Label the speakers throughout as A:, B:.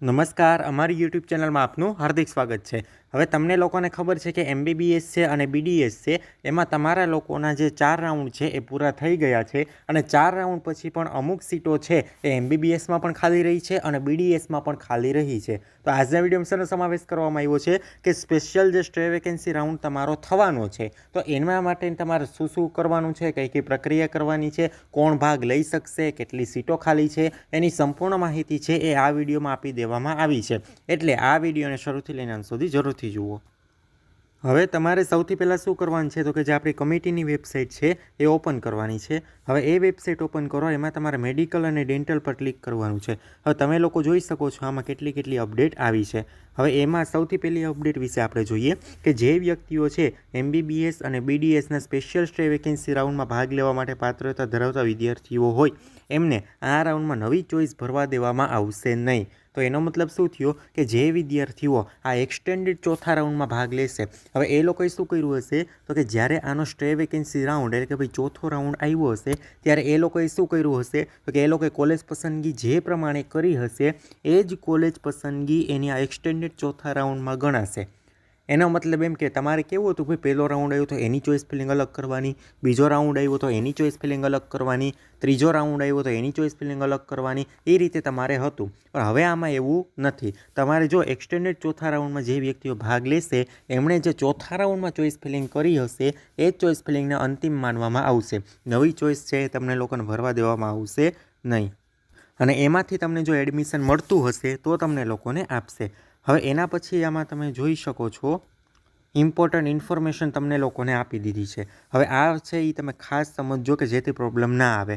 A: નમસ્કાર, અમારી યુટ્યુબ ચેનલમાં આપનું હાર્દિક સ્વાગત છે. હવે તમને લોકોને ખબર છે કે એમબીબીએસ છે અને બીડીએસ છે. એમાં તમારા લોકોના જે ચાર રાઉન્ડ છે એ પૂરા થઈ ગયા છે અને ચાર રાઉન્ડ પછી પણ અમુક સીટો છે એ એમબીબીએસમાં પણ ખાલી રહી છે અને બીડીએસમાં પણ ખાલી રહી છે. તો આજના વિડીયોમાં શેનો સમાવેશ કરવામાં આવ્યો છે કે સ્પેશિયલ જે સ્ટ્રે વેકેન્સી રાઉન્ડ તમારો થવાનો છે. તો એના માટે તમારે શું શું કરવાનું છે, કઈ કઈ પ્રક્રિયા કરવાની છે, કોણ ભાગ લઈ શકશે, કેટલી સીટો ખાલી છે, એની સંપૂર્ણ માહિતી છે એ આ વિડીયોમાં આપી દેવામાં આવી છે. એટલે આ વિડીયોને શરૂથી લઈને અંત સુધી જરૂરથી જુઓ. હવે તમારે સૌથી પહેલાં શું કરવાનું છે? તો કે જે આપણી કમિટીની વેબસાઇટ છે, એ ઓપન કરવાની છે. હવે એ વેબસાઇટ ઓપન કરો, એમાં તમારે મેડિકલ અને ડેન્ટલ પર ક્લિક કરવાનું છે. હવે તમે લોકો જોઈ શકો છો, આમાં કેટલી કેટલી અપડેટ આવી છે. હવે એમાં સૌથી પહેલી અપડેટ વિશે આપણે જોઈએ કે જે વ્યક્તિઓ છે, એમબીબીએસ અને બીડીએસના સ્પેશિયલ સ્ટે વેકેન્સી રાઉન્ડમાં ભાગ લેવા માટે પાત્રતા ધરાવતા વિદ્યાર્થીઓ હોય, એમને આ રાઉન્ડમાં નવી ચોઈસ ભરવા દેવામાં આવશે નહીં. તો એનો મતલબ શું થયો કે જે વિદ્યાર્થીઓ આ એક્સટેન્ડેડ ચોથા રાઉન્ડમાં ભાગ લેશે, હવે એ લોકોએ શું કર્યું હશે? તો કે જ્યારે આનો સ્ટે વેકેન્સી રાઉન્ડ એટલે કે ભાઈ ચોથો રાઉન્ડ આવ્યો હશે, ત્યારે એ લોકોએ શું કર્યું હશે? તો કે એ લોકોએ કોલેજ પસંદગી જે પ્રમાણે કરી હશે, એ જ કોલેજ પસંદગી એની આ એક્સટેન્ડેડ ચોથા રાઉન્ડમાં ગણાશે. એનો મતલબ એમ કે તમારે કેવું હતું? ભાઈ પહેલો રાઉન્ડ આવ્યો તો એની ચોઈસ ફિલિંગ અલગ કરવાની, બીજો રાઉન્ડ આવ્યો તો એની ચોઈસ ફિલિંગ અલગ કરવાની, ત્રીજો રાઉન્ડ આવ્યો તો એની ચોઈસ ફિલિંગ અલગ કરવાની, એ રીતે તમારે હતું. પણ હવે આમાં એવું નથી. તમારે જો એક્સટેન્ડેડ ચોથા રાઉન્ડમાં જે વ્યક્તિઓ ભાગ લેશે, એમણે જે ચોથા રાઉન્ડમાં ચોઈસ ફિલિંગ કરી હશે, એ જ ચોઈસ ફિલિંગને અંતિમ માનવામાં આવશે. નવી ચોઈસ છે એ તમને લોકોને ભરવા દેવામાં આવશે નહીં. અને એમાંથી તમને જો એડમિશન મળતું હશે, તો તમને લોકોને આપશે. હવે એના પછી આમાં તમે જોઈ શકો છો ઇમ્પોર્ટન્ટ ઇન્ફોર્મેશન તમને લોકોને આપી દીધી છે. હવે આ છે એ તમે ખાસ સમજજો કે જેથી પ્રોબ્લેમ ના આવે.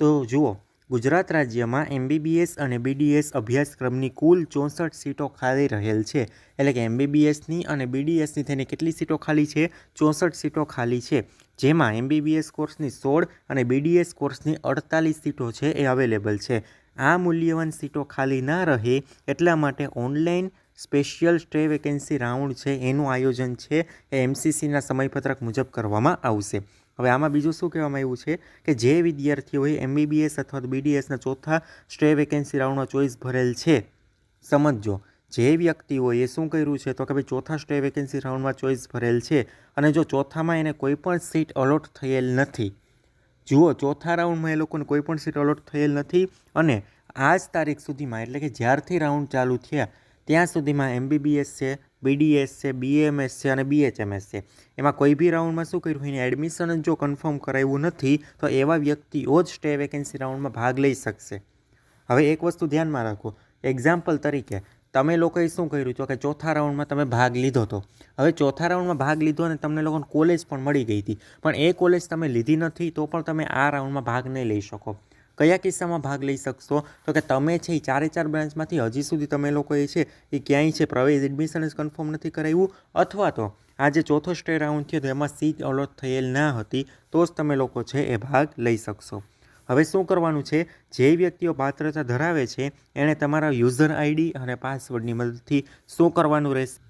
A: તો જુઓ, ગુજરાત રાજ્યમાં એમબીબીએસ અને બીડીએસ અભ્યાસક્રમની કુલ ચોસઠ સીટો ખાલી રહેલ છે. એટલે કે એમબીબીએસની અને બીડીએસની થઈને કેટલી સીટો ખાલી છે? ચોસઠ સીટો ખાલી છે. જેમાં એમબીબીએસ કોર્સની સોળ અને બીડીએસ કોર્સની અડતાલીસ સીટો છે એ અવેલેબલ છે. આ મૂલ્યવાન સીટો ખાલી ના રહે એટલા માટે online special stay vacancy round છે, એનું આયોજન છે, એ એમસીસીના સમયપત્રક મુજબ કરવામાં આવશે. હવે આમાં બીજું શું કહેવામાં આવ્યું છે કે જે વિદ્યાર્થીઓએ એમબીબીએસ અથવા બીડીએસના ચોથા સ્ટે વેકેન્સી રાઉન્ડમાં ચોઈસ ભરેલ છે, સમજજો. જે વ્યક્તિઓએ શું કર્યું છે તો કે ભાઈ ચોથા સ્ટે વેકેન્સી રાઉન્ડમાં ચોઈસ ભરેલ છે અને જો ચોથામાં એને કોઈ પણ સીટ અલોટ થયેલ નથી જુઓ, ચોથા રાઉન્ડમાં એ લોકોને કોઈ પણ સીટ અલોટ થયેલ નથી અને આ જ તારીખ સુધીમાં, એટલે કે જ્યારથી રાઉન્ડ ચાલુ થયા, ત્યાં સુધીમાં એમબીબીએસ છે બીડીએસ છે બીએમએસ છે અને બીએચએમએસ છે. એમાં કોઈ બી રાઉન્ડમાં શું કર્યું? એને એડમિશન જ જો કન્ફર્મ કરાવ્યું નથી, તો એવા વ્યક્તિઓ જ સ્ટે વેકેન્સી રાઉન્ડમાં ભાગ લઈ શકશે. હવે એક વસ્તુ ધ્યાનમાં રાખો. એક્ઝામ્પલ તરીકે તમે લોકોએ શું કર્યું? તો કે ચોથા રાઉન્ડમાં તમે ભાગ લીધો હતો હવે ચોથા રાઉન્ડમાં ભાગ લીધો અને તમને લોકોને કોલેજ પણ મળી ગઈ હતી. પણ એ કોલેજ તમે લીધી નથી તો પણ તમે આ રાઉન્ડમાં ભાગ નહીં લઈ શકો. કયા કિસ્સામાં ભાગ લઈ શકશો? તો કે તમે છે એ ચારે ચાર બ્રાન્ચમાંથી હજી સુધી તમે લોકોએ છે એ ક્યાંય છે પ્રવેશ એડમિશન જ કન્ફર્મ નથી કરાવ્યું અથવા તો આ જે ચોથો સ્ટે રાઉન્ડ થયો તો એમાં સીટ અલોટ થયેલ ના હતી તો જ તમે લોકો છે એ ભાગ લઈ શકશો. હવે શું કરવાનું છે? જે વ્યક્તિઓ પાત્રતા ધરાવે છે, એણે તમારા યુઝર આઈડી અને પાસવર્ડની મદદથી શું કરવાનું રહેશે?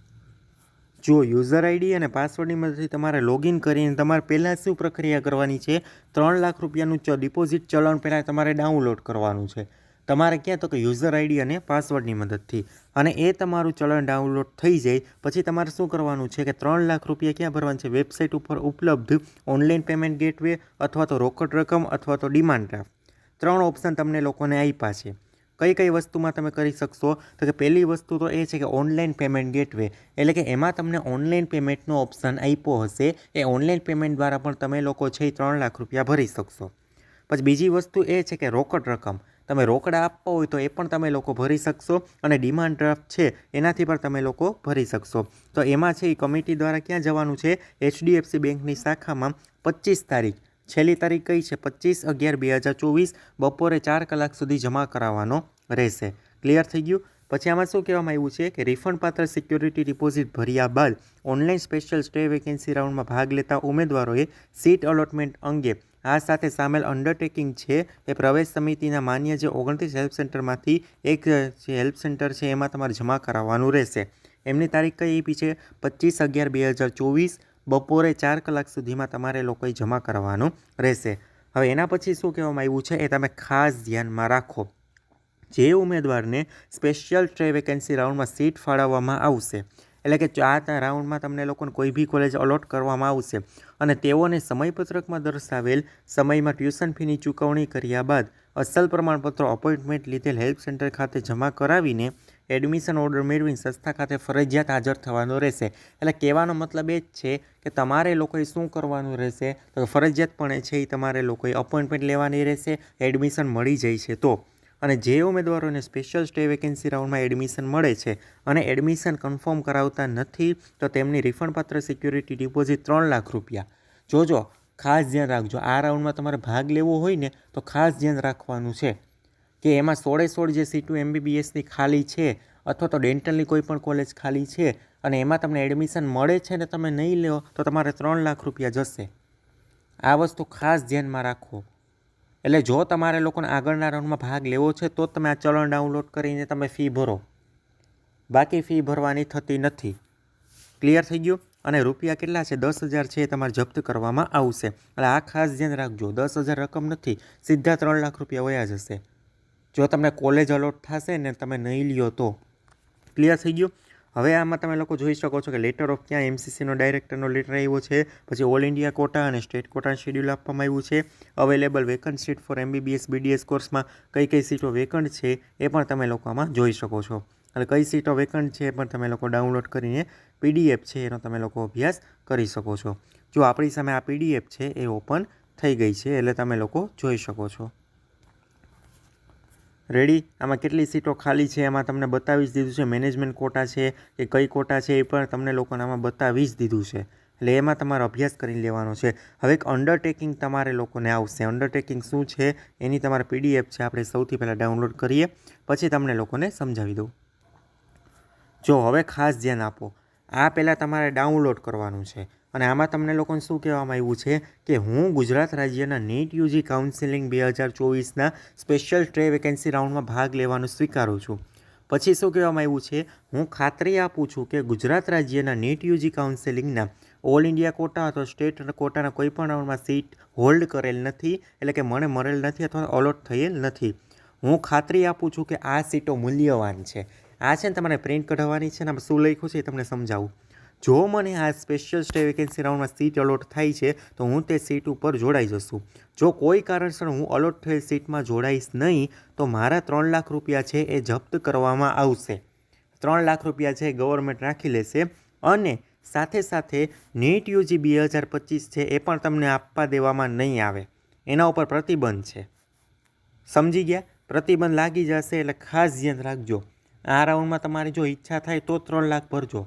A: જો યુઝર આઈડી અને પાસવર્ડની મદદથી તમારે લોગિન કરીને તમારે પહેલાં શું પ્રક્રિયા કરવાની છે? ત્રણ લાખ રૂપિયાનું ડિપોઝિટ ચલણ પહેલાં તમારે ડાઉનલોડ કરવાનું છે. તમારે ક્યાં તો કે યુઝર આઈડી અને પાસવર્ડની મદદથી. અને એ તમારું ચલણ ડાઉનલોડ થઈ જાય, પછી તમારે શું કરવાનું છે કે ત્રણ લાખ રૂપિયા ક્યાં ભરવાનું છે? વેબસાઇટ ઉપર ઉપલબ્ધ ઓનલાઈન પેમેન્ટ ગેટવે અથવા તો રોકડ રકમ અથવા તો ડિમાન્ડ ડ્રાફ્ટ ત્રણ ઓપ્શન તમને લોકોને આપ્યા છે. કઈ કઈ વસ્તુમાં તમે કરી શકશો? તો કે પહેલી વસ્તુ તો એ છે કે ઓનલાઈન પેમેન્ટ ગેટવે એટલે કે એમાં તમને ઓનલાઈન પેમેન્ટનો ઓપ્શન આપ્યો હશે. એ ઓનલાઈન પેમેન્ટ દ્વારા પણ તમે લોકો છે એ ત્રણ લાખ રૂપિયા ભરી શકશો. પછી બીજી વસ્તુ એ છે કે રોકડ રકમ. તમે રોકડા આપવા હોય તો એ પણ તમે લોકો ભરી શકશો અને ડિમાન્ડ ડ્રાફ્ટ છે એનાથી પણ તમે લોકો ભરી શકશો. તો એમાં છે એ કમિટી દ્વારા ક્યાં જવાનું છે? એચડીએફસી બેંકની શાખામાં પચીસ તારીખ. છેલ્લી તારીખ કઈ છે? પચીસ અગિયાર બે હજાર ચોવીસ. બપોરે ચાર કલાક સુધી જમા કરાવવાનો રહેશે. ક્લિયર થઈ ગયું? પછી આમાં શું કહેવામાં આવ્યું છે કે રિફંડ પાત્ર સિક્યોરિટી ડિપોઝિટ ભર્યા બાદ ઓનલાઈન સ્પેશિયલ સ્ટે વેકેન્સી રાઉન્ડમાં ભાગ લેતા ઉમેદવારોએ સીટ અલોટમેન્ટ અંગે આ સાથે સામેલ અંડરટેકિંગ છે એ પ્રવેશ સમિતિના માન્ય જે ઓગણત્રીસ હેલ્પ સેન્ટરમાંથી એક જે હેલ્પ સેન્ટર છે એમાં તમારે જમા કરાવવાનું રહેશે. એમની તારીખ કઈ આપી છે? પચીસ અગિયાર બે હજાર ચોવીસ બપોરે ચાર કલાક સુધીમાં તમારે લોકોએ જમા કરવાનું રહેશે. હવે એના પછી શું કહેવામાં આવ્યું છે એ તમે ખાસ ધ્યાનમાં રાખો. જે ઉમેદવારને સ્પેશિયલ ટ્રે વેકેન્સી રાઉન્ડમાં સીટ ફાળવવામાં આવશે. એટલે કે આ રાઉન્ડમાં તમને લોકોને કોઈ બી કોલેજ અલોટ કરવામાં આવશે અને તેઓને સમયપત્રકમાં દર્શાવેલ સમયમાં ટ્યુશન ફીની ચૂકવણી કર્યા બાદ અસલ પ્રમાણપત્રો અપોઇન્ટમેન્ટ લીધેલ હેલ્પ સેન્ટર ખાતે જમા કરાવીને એડમિશન ઓર્ડર મેળવીને સંસ્થા ખાતે ફરજિયાત હાજર થવાનું રહેશે. એટલે કહેવાનો મતલબ એ જ છે કે તમારે લોકોએ શું કરવાનું રહેશે? તો ફરજિયાતપણે છે એ તમારે લોકોએ અપોઇન્ટમેન્ટ લેવાની રહેશે એડમિશન મળી જાય છે તો. અને જે ઉમેદવારોને સ્પેશિયલ સ્ટે વેકેન્સી રાઉન્ડમાં એડમિશન મળે છે અને એડમિશન કન્ફર્મ કરાવતા નથી, તો તેમની રિફંડપાત્ર સિક્યુરિટી ડિપોઝિટ ત્રણ લાખ રૂપિયા. જોજો, ખાસ ધ્યાન રાખજો, આ રાઉન્ડમાં તમારે ભાગ લેવો હોય ને, તો ખાસ ધ્યાન રાખવાનું છે. કે એમાં સોળે સોળ જે સીટું એમબીબીએસની ખાલી છે, અથવા તો ડેન્ટલની કોઈ પણ કોલેજ ખાલી છે, અને એમાં તમને એડમિશન મળે છે ને તમે નહીં લો, તો તમારે ત્રણ લાખ રૂપિયા જશે. આ વસ્તુ ખાસ ધ્યાનમાં રાખો. એટલે જો તમારે લોકોને આગળના રાઉન્ડમાં ભાગ લેવો છે, તો તમે આ ચલણ ડાઉનલોડ કરીને તમે ફી ભરો. બાકી ફી ભરવાની થતી નથી. ક્લિયર થઈ ગયું? અને રૂપિયા કેટલા છે? દસ હજાર છે એ તમારે જપ્ત કરવામાં આવશે. એટલે આ ખાસ ધ્યાન રાખજો. દસ હજાર રકમ નથી. સીધા ત્રણ લાખ રૂપિયા વયા જશે. જો તમને કોલેજ અલોટ થશે ને તમે નહીં લ્યો તો. ક્લિયર થઈ ગયું? હવે આમાં તમે લોકો જોઈ શકો છો કે લેટર ઓફ ક્યાં એમસીસીનો ડાયરેક્ટરનો લેટર આવ્યો છે, પછી ઓલ ઇન્ડિયા કોટા અને સ્ટેટ કોટા શેડ્યુલ આપવામાં આવ્યું છે. Available vacant seat for MBBS BDS કોર્સમાં કઈ કઈ સીટો વેકન્ટ છે એ પણ તમે લોકો આમાં જોઈ શકો છો. અને કઈ સીટો વેકન્ટ છે એ પણ તમે લોકો ડાઉનલોડ કરીને પીડીએફ છે એનો તમે લોકો અભ્યાસ કરી શકો છો. જો આપણી સામે આ પીડીએફ છે એ ઓપન થઈ ગઈ છે એટલે તમે લોકો જોઈ શકો છો. રેડી આમાં કેટલી સીટો ખાલી છે? એમાં તમને બતાવી જ દીધું છે. મેનેજમેન્ટ કોટા છે કે કઈ કોટા છે એ પણ તમને લોકોને આમાં બતાવી જ દીધું છે. એટલે એમાં તમારે અભ્યાસ કરી લેવાનો છે. હવે એક અંડરટેકિંગ તમારે લોકોને આવશે. અંડરટેકિંગ શું છે? એની તમારે પીડીએફ છે. આપણે સૌથી પહેલાં ડાઉનલોડ કરીએ. પછી તમને લોકોને સમજાવી દઉં. જો, હવે ખાસ ધ્યાન આપો. આ પહેલાં તમારે ડાઉનલોડ કરવાનું છે. અને આમાં તમને લોકોને શું કહેવામાં આવ્યું છે કે હું ગુજરાત રાજ્યના નીટ યુજી કાઉન્સિલિંગ બે હજાર ચોવીસના સ્પેશિયલ ટ્રે વેકેન્સી રાઉન્ડમાં ભાગ લેવાનું સ્વીકારું છું. પછી શું કહેવામાં આવ્યું છે? હું ખાતરી આપું છું કે ગુજરાત રાજ્યના નીટ યુજી કાઉન્સિલિંગના ઓલ ઇન્ડિયા કોટા અથવા સ્ટેટ કોટાના કોઈ પણ રાઉન્ડમાં સીટ હોલ્ડ કરેલ નથી, એટલે કે મને મળેલ નથી અથવા અલોટ થયેલ નથી. હું ખાતરી આપું છું કે આ સીટો મૂલ્યવાન છે. આ છે ને તમારે પ્રિન્ટ કઢાવવાની છે ને શું લખ્યું છે એ તમને સમજાવું. જો મને આ સ્પેશિયલ સ્ટે વેકેન્સી રાઉન્ડમાં સીટ અલોટ થાય છે, તો હું તે સીટ ઉપર જોડાઈ જશું. જો કોઈ કારણસર હું અલોટ થયેલ સીટમાં જોડાઈશ નહીં, તો મારા ત્રણ લાખ રૂપિયા છે એ જપ્ત કરવામાં આવશે. ત્રણ લાખ રૂપિયા છે ગવર્મેન્ટ રાખી લેશે અને સાથે સાથે નીટ યુજી બે હજાર પચીસ છે એ પણ તમને આપવા દેવામાં નહીં આવે. એના ઉપર પ્રતિબંધ છે. સમજી ગયા? પ્રતિબંધ લાગી જશે એટલે ખાસ ધ્યાન રાખજો. આ રાઉન્ડમાં તમારી જો ઈચ્છા થાય તો ત્રણ લાખ ભરજો.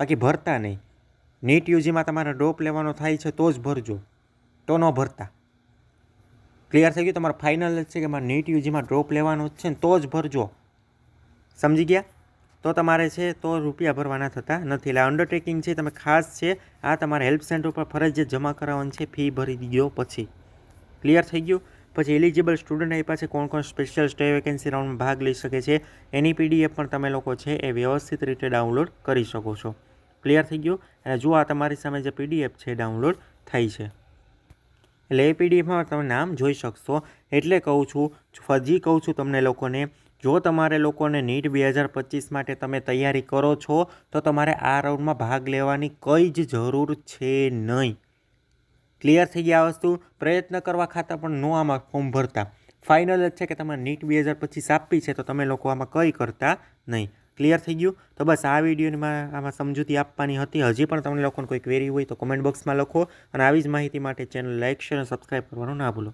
A: બાકી ભરતા નહીં. નીટ યુજીમાં તમારે ડ્રોપ લેવાનો થાય છે તો જ ભરજો. તો ન ભરતા. ક્લિયર થઈ ગયું? તમારે ફાઇનલ જ છે કે મારે નીટ યુજીમાં ડ્રોપ લેવાનો જ છે ને તો જ ભરજો. સમજી ગયા? તો તમારે છે તો રૂપિયા ભરવાના થતા નથી. એટલે અંડરટેકિંગ છે, તમે ખાસ છે, આ તમારે હેલ્પ સેન્ટર ઉપર ફરજિયાત જમા કરાવવાની છે, ફી ભરી દીધો પછી. ક્લિયર થઈ ગયું? પછી એલિજિબલ સ્ટુડન્ટ આપ્યા છે, કોણ કોણ સ્પેશિયલ સ્ટે વેકેન્સી રાઉન્ડમાં ભાગ લઈ શકે છે, એની પીડીએફ પણ તમે લોકો છે એ વ્યવસ્થિત રીતે ડાઉનલોડ કરી શકો છો. ક્લિયર થઈ ગયું. અને જો આ તમારી સામે જે પીડીએફ છે ડાઉનલોડ થઈ છે. એટલે એ પીડીએફમાં તમે નામ જોઈ શકશો. એટલે કહું છું, ફજી કહું છું તમને લોકોને, જો તમારે લોકોને નીટ બે હજાર પચીસ માટે તમે તૈયારી કરો છો, તો તમારે આ રાઉન્ડમાં ભાગ લેવાની કંઈ જ જરૂર છે નહીં. ક્લિયર થઈ ગયા વસ્તુ? પ્રયત્ન કરવા ખાતા પણ નો આમાં ફોર્મ ભરતા. ફાઇનલ જ છે કે તમારે નીટ બે હજાર પચીસ આપવી છે તો તમે લોકો આમાં કંઈ કરતા નહીં. ક્લિયર થઈ ગયું. તો બસ આ વિડીયોમાં આમાં સમજૂતી આપવાની હતી. હજી પણ તમને લોકોને કોઈ ક્વેરી હોય તો કોમેન્ટ બોક્સમાં લખો અને આવી જ માહિતી માટે ચેનલ લાઇક શેર અને સબસ્ક્રાઈબ કરવાનું ના ભૂલો.